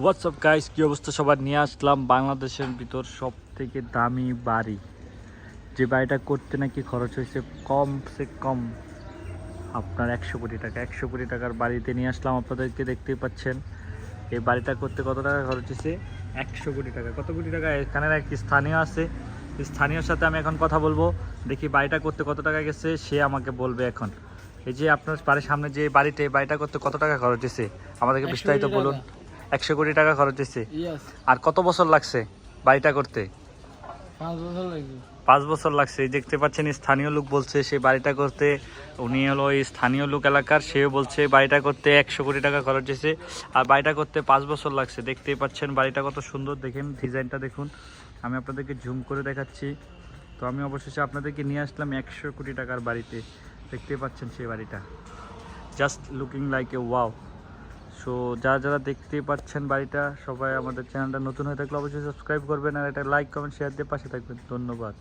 WhatsApp guys কী অবস্থা? সবার নিয়ে আসলাম বাংলাদেশের ভিতর সব থেকে দামি বাড়ি। যে বাড়িটা করতে নাকি খরচ হয়েছে কম সে কম আপনার একশো কোটি টাকা। একশো কোটি টাকার বাড়িতে নিয়ে আসলাম আপনাদেরকে দেখতেই পাচ্ছেন। এই বাড়িটা করতে কত টাকা খরচ হয়েছে? একশো কোটি টাকা। কত কোটি টাকা? এখানের এক স্থানীয় আছে। স্থানীয়র সাথে আমি এখন কথা বলব। দেখি বাড়িটা করতে কত টাকা গেছে সে আমাকে বলবে এখন। এই যে আপনার বাড়ির সামনে যে বাড়িতে এই বাড়িটা করতে কত টাকা খরচ হয়েছে? আমাদেরকে বিস্তারিত বলুন। একশো কোটি টাকা খরচ হয়েছে আর কত বছর লাগছে বাড়িটা করতে? পাঁচ বছর লাগবে। পাঁচ বছর লাগছে। এই দেখতে পাচ্ছেন স্থানীয় লোক বলছে সেই বাড়িটা করতে উনি হলো এই স্থানীয় লোক এলাকার সেও বলছে বাড়িটা করতে একশো কোটি টাকা খরচ হয়েছে আর বাড়িটা করতে পাঁচ বছর লাগছে। দেখতেই পাচ্ছেন বাড়িটা কত সুন্দর। দেখেন ডিজাইনটা দেখুন। আমি আপনাদেরকে জুম করে দেখাচ্ছি। তো আমি অবশেষে আপনাদেরকে নিয়ে আসলাম একশো কোটি টাকার বাড়িতে। দেখতেই পাচ্ছেন সেই বাড়িটা। Just looking like a wow so যারা যারা দেখতে পাচ্ছেন বাড়িটা, সবাই আমাদের চ্যানেলটা নতুন হয়ে থাকলে অবশ্যই সাবস্ক্রাইব করবেন আর এটা লাইক কমেন্ট শেয়ার দিয়ে পাশে থাকবেন। ধন্যবাদ।